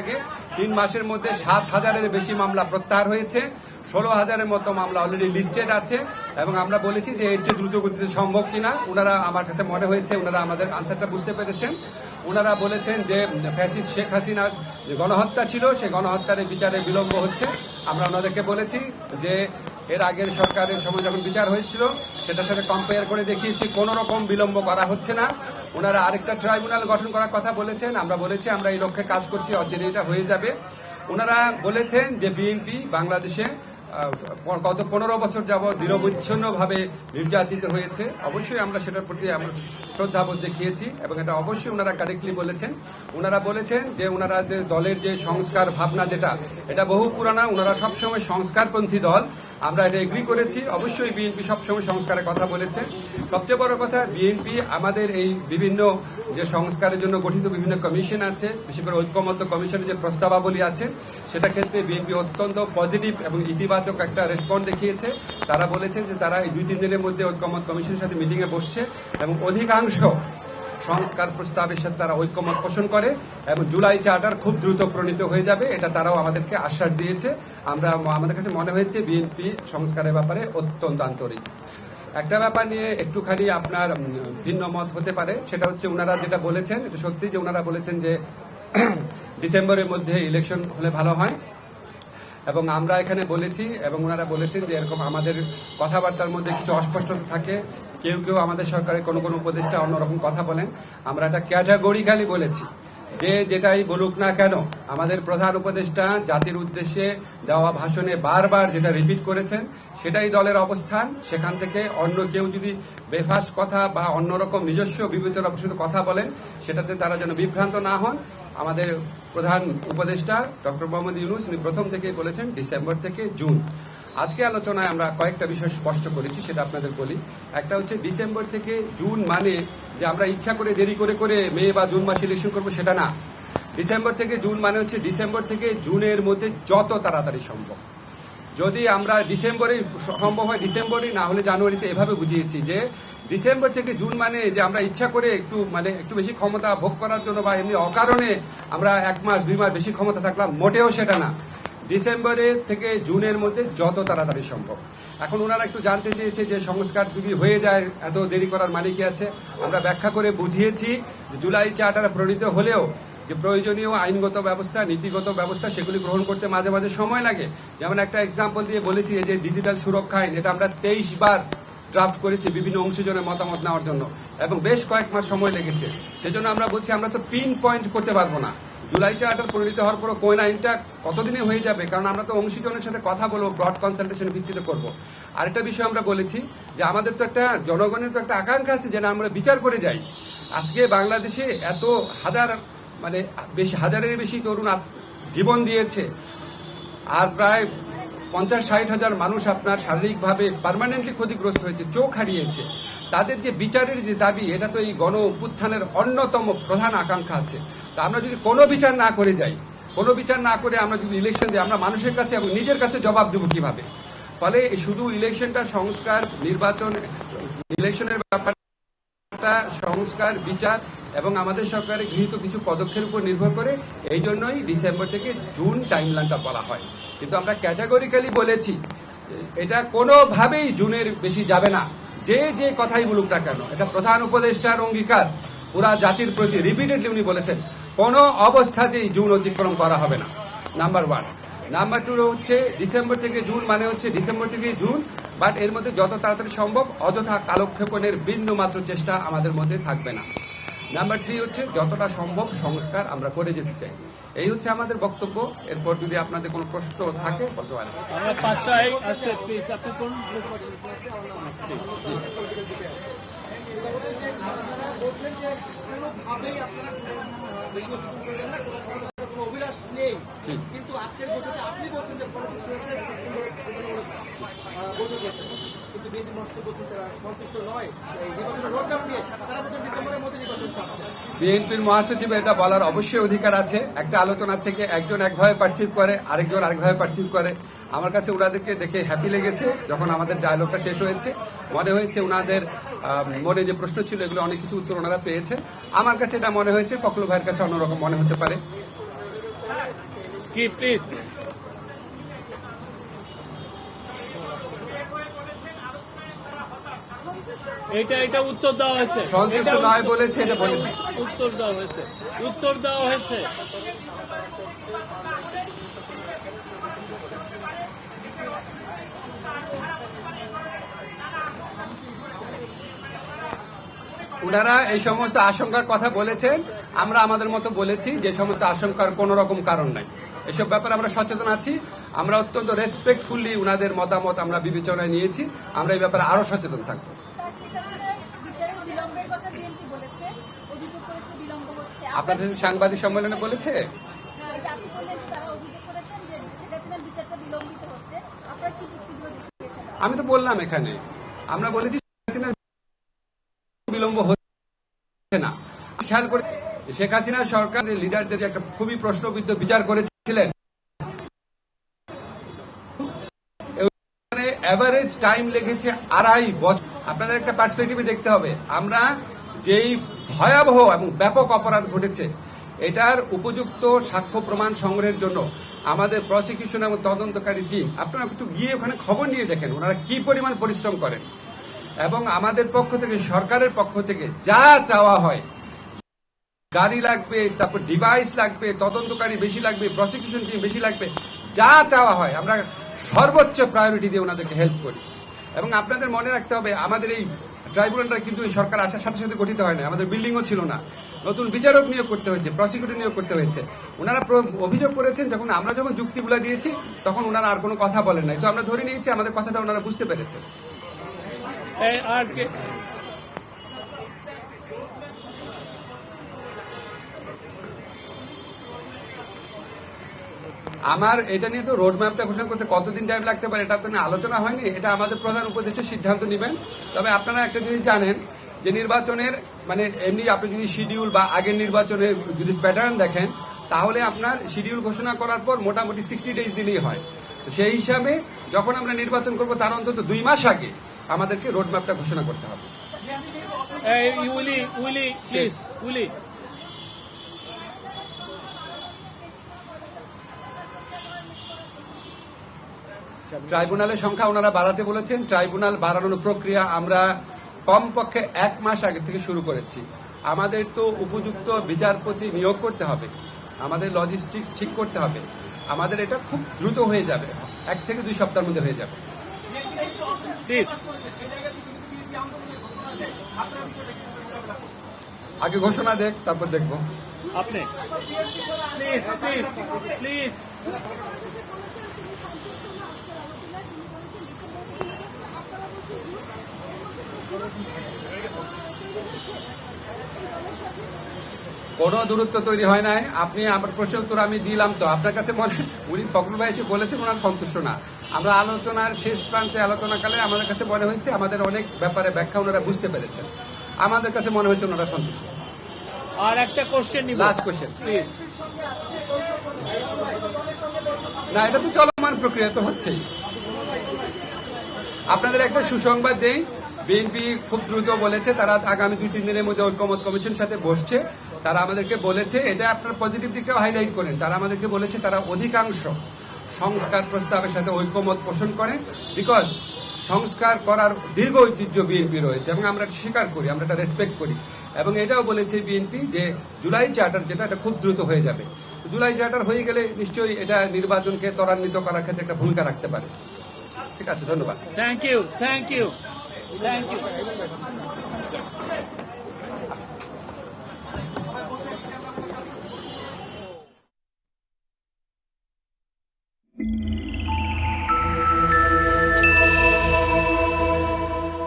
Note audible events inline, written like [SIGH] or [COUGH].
আগে তিন মাসের মধ্যে সাত হাজারের বেশি মামলা প্রত্যাহার হয়েছে। ষোলো হাজারের মতো মামলা অলরেডি লিস্টেড আছে এবং আমরা বলেছি যে এর চেয়ে দ্রুত গতিতে সম্ভব কিনা। ওনারা আমার কাছে মনে হয়েছে ওনারা আমাদের আনসারটা বুঝতে পেরেছেন। ওনারা বলেছেন যে, ফ্যাসিস শেখ হাসিনার যে গণহত্যা ছিল, সেই গণহত্যার বিচারে বিলম্ব হচ্ছে। আমরা ওনাদেরকে বলেছি যে এর আগের সরকারের সময় যখন বিচার হয়েছিল, সেটার সাথে কম্পেয়ার করে দেখিয়েছি, কোনো রকম বিলম্ব করা হচ্ছে না। ওনারা আরেকটা ট্রাইব্যুনাল গঠন করার কথা বলেছেন, আমরা বলেছি, আমরা এই লক্ষ্যে কাজ করছি অচিরে এটা হয়ে যাবে। ওনারা বলেছেন যে বিএনপি বাংলাদেশে গত পনেরো বছর যাবৎ নিরবচ্ছিন্নভাবে নির্যাতিত হয়েছে। অবশ্যই আমরা সেটার প্রতি আমরা শ্রদ্ধাবোধ দেখিয়েছি এবং এটা অবশ্যই ওনারা কারেক্টলি বলেছেন। ওনারা বলেছেন যে ওনারা যে দলের যে সংস্কার ভাবনা যেটা, এটা বহু পুরানা, ওনারা সবসময় সংস্কারপন্থী দল। আমরা এটা এগ্রি করেছি। অবশ্যই বিএনপি সবসময় সংস্কারের কথা বলেছে। সবচেয়ে বড় কথা বিএনপি আমাদের এই বিভিন্ন যে সংস্কারের জন্য গঠিত বিভিন্ন কমিশন আছে, বিশেষ করে ঐক্যমত্য কমিশনের যে প্রস্তাবাবলী আছে, সেটা ক্ষেত্রে বিএনপি অত্যন্ত পজিটিভ এবং ইতিবাচক একটা রেসপন্স দেখিয়েছে। তারা বলেছে যে তারা এই দুই তিন দিনের মধ্যে ঐক্যমত কমিশনের সাথে মিটিংয়ে বসছে এবং অধিকাংশ সংস্কার প্রস্তাবের সাথে তারা ঐক্যমত পোষণ করে এবং জুলাই চার্টার খুব দ্রুত প্রণীত হয়ে যাবে, এটা তারাও আমাদেরকে আশ্বাস দিয়েছে। আমরা আমাদের কাছে মনে হয়েছে বিএনপি সংস্কারের ব্যাপারে অত্যন্ত আন্তরিক। একটা ব্যাপার নিয়ে একটুখানি আপনার ভিন্ন মত হতে পারে, সেটা হচ্ছে ওনারা যেটা বলেছেন, এটা সত্যি যে ওনারা বলেছেন যে [CLEARS THROAT] ডিসেম্বরের মধ্যে ইলেকশন হলে ভালো হয়। এবং আমরা এখানে বলেছি, এবং ওনারা বলেছেন যে এরকম আমাদের কথাবার্তার মধ্যে কিছু অস্পষ্টতা থাকে। কেউ কেউ আমাদের সরকারের কোনো কোনো উপদেষ্টা অন্যরকম কথা বলেন, আমরা এটা ক্যাটাগরিক্যালি বলেছি। যে যেটাই বলুক না কেন, আমাদের প্রধান উপদেষ্টা জাতির উদ্দেশ্যে দেওয়া ভাষণে বারবার যেটা রিপিট করেছেন, সেটাই দলের অবস্থান। সেখান থেকে অন্য কেউ যদি বেফাস কথা বা অন্যরকম নিজস্ব বিবেচনা প্রসূত কথা বলেন, সেটাতে তারা যেন বিভ্রান্ত না হন। আমাদের প্রধান উপদেষ্টা ডক্টর মোহাম্মদ ইউনুস, উনি প্রথম থেকেই বলেছেন, ডিসেম্বর থেকে জুন। আজকে আলোচনায় আমরা কয়েকটা বিষয় স্পষ্ট করেছি, সেটা আপনাদের বলি। একটা হচ্ছে ডিসেম্বর থেকে জুন মানে যে আমরা ইচ্ছা করে দেরি করে করে মে বা জুন মাসে ইলেকশন করব, সেটা না। ডিসেম্বর থেকে জুন মানে হচ্ছে ডিসেম্বর থেকে জুনের মধ্যে যত তাড়াতাড়ি সম্ভব। যদি আমরা ডিসেম্বরে সম্ভব হয় ডিসেম্বরে না হলে জানুয়ারিতে এভাবে বুঝিয়েছি যে ডিসেম্বর থেকে জুন মানে যে আমরা ইচ্ছা করে একটু মানে একটু বেশি ক্ষমতা ভোগ করার জন্য বা এমনি অকারণে আমরা এক মাস, দুই মাস বেশি ক্ষমতা থাকলাম, মোটেও সেটা না। ডিসেম্বরের থেকে জুনের মধ্যে যত তাড়াতাড়ি সম্ভব। এখন ওনারা একটু জানতে চেয়েছে যে সংস্কার যদি হয়ে যায়, এত দেরি করার মানে কি আছে? আমরা ব্যাখ্যা করে বুঝিয়েছি জুলাই চার্টার প্রণীত হলেও যে প্রয়োজনীয় আইনগত ব্যবস্থা, নীতিগত ব্যবস্থা, সেগুলি গ্রহণ করতে মাঝে মাঝে সময় লাগে। যেমন একটা এক্সাম্পল দিয়ে বলেছি যে ডিজিটাল সুরক্ষা আইন, এটা আমরা তেইশ বার ড্রাফট করেছি বিভিন্ন অংশজনের মতামত নেওয়ার জন্য। এবং বেশ কয়েক মাস সময় লেগেছে। সেজন্য আমরা বলছি, আমরা তো পিন পয়েন্ট করতে পারব না। জুলাই চার্টার পরিণত হওয়ার পর কোন আইনটা কতদিনে হয়ে যাবে? কারণ আমরা তো অংশীজনের সাথে কথা বলব ব্রড কনসালটেশনের ভিত্তিতে করব। আরেকটা বিষয় আমরা বলেছি যে আমাদের তো একটা জনগণের তো একটা আকাঙ্ক্ষা আছে যেন আমরা বিচার করে যাই। আজকে বাংলাদেশে এত হাজার মানে বেশি হাজারের বেশি তরুণ জীবন দিয়েছে। আর প্রায় পঞ্চাশ, ষাট হাজার মানুষ আপনার শারীরিকভাবে পার্মানেন্টলি ক্ষতিগ্রস্ত হয়েছে, চোখ হারিয়েছে। তাদের যে বিচারের যে দাবি, এটা তো এই গণ উত্থানের অন্যতম প্রধান আকাঙ্ক্ষা আছে। তা আমরা যদি কোনো বিচার না করে যাই, কোনো বিচার না করে আমরা যদি ইলেকশন দিই, আমরা মানুষের কাছে এবং নিজের কাছে জবাব দেবো কীভাবে? ফলে শুধু ইলেকশনটা সংস্কার, নির্বাচন ইলেকশনের ব্যাপারটা সংস্কার, বিচার এবং আমাদের সরকারের গৃহীত কিছু পদক্ষেপের উপর নির্ভর করে। এই জন্যই ডিসেম্বর থেকে জুন টাইমলাইনটা বলা হয়। কিন্তু আমরা ক্যাটাগরিক্যালি বলেছি, এটা কোনোভাবেই জুনের বেশি যাবে না। যে যে কথাই বলুক না কেন, এটা প্রধান উপদেষ্টার অঙ্গীকার, পুরা জাতির প্রতি রিপিটেডলি উনি বলেছেন কোনো অবস্থাতেই জুন অতিক্রম করা হবে না। নাম্বার ওয়ান নাম্বার টু হচ্ছে ডিসেম্বর থেকে জুন মানে হচ্ছে ডিসেম্বর থেকে জুন বাট এর মধ্যে যত তাড়াতাড়ি সম্ভব অযথা কালক্ষেপণের বিন্দু মাত্র চেষ্টা আমাদের মধ্যে থাকবে না। নাম্বার থ্রি হচ্ছে যতটা সম্ভব সংস্কার আমরা করে যেতে চাই। এই হচ্ছে আমাদের বক্তব্য। এরপর যদি আপনাদের কোনো প্রশ্ন থাকে বলতে পারেন। আপনারা বিএনপির মহাসচিব, এটা বলার অবশ্যই অধিকার আছে। একটা আলোচনা থেকে একজন একভাবে পার্সিভ করে, আরেকজন আরেকভাবে পার্সিভ করে। আমার কাছে ওনাদেরকে দেখে হ্যাপি লেগেছে যখন আমাদের ডায়লগটা শেষ হয়েছে। মনে হয়েছে ওনাদের মনে যে প্রশ্ন ছিল এগুলো অনেক কিছু উত্তর ওনারা পেয়েছে আমার কাছে এটা মনে হয়েছে ফখরুল ভাইয়ের কাছে অন্যরকম মনে হতে পারে। কি প্লিজ এটা এটা উত্তর দেওয়া হয়েছে। সন্তুষ্ট নয় বলেছে এটা বলেছে। উত্তর দেওয়া হয়েছে। উত্তর দেওয়া হয়েছে। ওনারা এই সমস্ত আশঙ্কার কথা বলেছেন। আমরা আমাদের মতো বলেছি যে সমস্ত আশঙ্কার কোনো রকম কারণ নাই। এসব ব্যাপারে আমরা সচেতন আছি। আমরা অত্যন্ত রেসপেক্টফুলি ওনাদের মতামত আমরা বিবেচনায় নিয়েছি। আমরা এই ব্যাপারে আরও সচেতন থাকব। আপনাদের সাংবাদিক সম্মেলনে বলেছে? হ্যাঁ, আমি তো বললাম এখানে। আমরা বলেছি শেখ হাসিনার বিলম্ব হচ্ছে না খেয়াল করে শেখ হাসিনা সরকার লিডারদের একটা খুবই প্রশ্নবিদ্ধ বিচার করেছিলেন। এভারেজ টাইম লেগেছে আড়াই বছর। আপনাদের একটা পার্সপেক্টিভে দেখতে হবে। আমরা যেই ভয়াবহ এবং ব্যাপক অপরাধ ঘটেছে, এটার উপযুক্ত সাক্ষ্য প্রমাণ সংগ্রহের জন্য আমাদের প্রসিকিউশন এবং তদন্তকারী টিম আপনারা একটু গিয়ে ওখানে খবর নিয়ে দেখেন ওনারা কি পরিমাণ পরিশ্রম করেন। এবং আমাদের পক্ষ থেকে, সরকারের পক্ষ থেকে যা চাওয়া হয় গাড়ি লাগবে, তারপর ডিভাইস লাগবে, তদন্তকারী বেশি লাগবে প্রসিকিউশন টিম বেশি লাগবে, যা চাওয়া হয়, আমরা সর্বোচ্চ প্রায়োরিটি দিয়ে ওনাদেরকে হেল্প করি। এবং আপনাদের মনে রাখতে হবে, আমাদের এই ট্রাইব্যুনালটা কিন্তু এই সরকার আসার সাথে সাথে গঠিত হয় না আমাদের বিল্ডিংও ছিল না। নতুন বিচারক নিয়োগ করতে হয়েছে প্রসিকিউটর নিয়োগ করতে হয়েছে। ওনারা অভিযোগ করেছেন, যখন আমরা যখন যুক্তিগুলো দিয়েছি, তখন ওনারা আর কোনো কথা বলেন নাই। তো আমরা ধরে নিয়েছি, আমাদের কথাটা ওনারা বুঝতে পেরেছে আর আমার এটা নিয়ে তো রোড ম্যাপটা ঘোষণা করতে কতদিন টাইম লাগতে পারে এটা তো নিয়ে আলোচনা হয়নি এটা আমাদের প্রধান উপদেষ্টা সিদ্ধান্ত নেবেন। তবে আপনারা একটা জিনিস জানেন যে নির্বাচনের মানে এমনি আপনি যদি শিডিউল বা আগের নির্বাচনের যদি প্যাটার্ন দেখেন তাহলে আপনার শিডিউল ঘোষণা করার পর মোটামুটি সিক্সটি ডেজ দিলেই হয়। সেই হিসাবে যখন আমরা নির্বাচন করব তার অন্তত দুই মাস আগে আমাদেরকে রোড ম্যাপটা ঘোষণা করতে হবে। এই উইলি উইলি প্লিজ উইলি। ট্রাইব্যুনালের সংখ্যা ওনারা বাড়াতে বলেছেন। ট্রাইব্যুনাল বাড়ানোর প্রক্রিয়া আমরা কমপক্ষে এক মাস আগে থেকে শুরু করেছি। আমাদের তো উপযুক্ত বিচারপতি নিয়োগ করতে হবে। আমাদের লজিস্টিক্স ঠিক করতে হবে। আমাদের এটা খুব দ্রুত হয়ে যাবে। এক থেকে দুই সপ্তাহের মধ্যে হয়ে যাবে। আগে ঘোষণা দেখ তারপর দেখব। আপনি। প্লিজ প্লিজ প্লিজ কোনো দূরত্ব তৈরি হয় নাই। আপনি আমার প্রশ্নের উত্তর আমি দিলাম তো। আপনার কাছে মনে উনি ফখরুল ভাই এসে বলেছেন ওনার সন্তুষ্ট না। আমরা আলোচনার শেষ প্রান্তে আলোচনাকালে আমাদের কাছে মনে হয়েছে আমাদের অনেক ব্যাপারে ব্যাখ্যা ওনারা বুঝতে পেরেছেন। আমাদের কাছে মনে হয়েছে ওনারা সন্তুষ্ট। আর একটা কোশ্চেন নিব। Last question. প্লিজ না এটা তো চলমান প্রক্রিয়া তো হচ্ছেই। আপনাদের একটা সুসংবাদ দেই। বিএনপি খুব দ্রুত বলেছে, তারা আগামী দুই, তিন দিনের মধ্যে ঐক্যমত কমিশন সাথে বসছে। তারা আমাদেরকে বলেছে, এটা আপনার পজিটিভ দিকেও হাইলাইট করেন। তারা আমাদেরকে বলেছে, তারা অধিকাংশ সংস্কার প্রস্তাবের সাথে ঐক্যমত পোষণ করে বিকজ সংস্কার করার দীর্ঘ ঐতিহ্য বিএনপি রয়েছে এবং আমরা স্বীকার করি, আমরা এটা রেসপেক্ট করি। এবং এটাও বলেছে বিএনপি যে জুলাই চার্টার যেটা, এটা খুব দ্রুত হয়ে যাবে। জুলাই চার্টার হয়ে গেলে নিশ্চয়ই এটা নির্বাচনকে ত্বরান্বিত করার ক্ষেত্রে একটা ভূমিকা রাখতে পারে। ঠিক আছে ধন্যবাদ। Thank you thank you thank you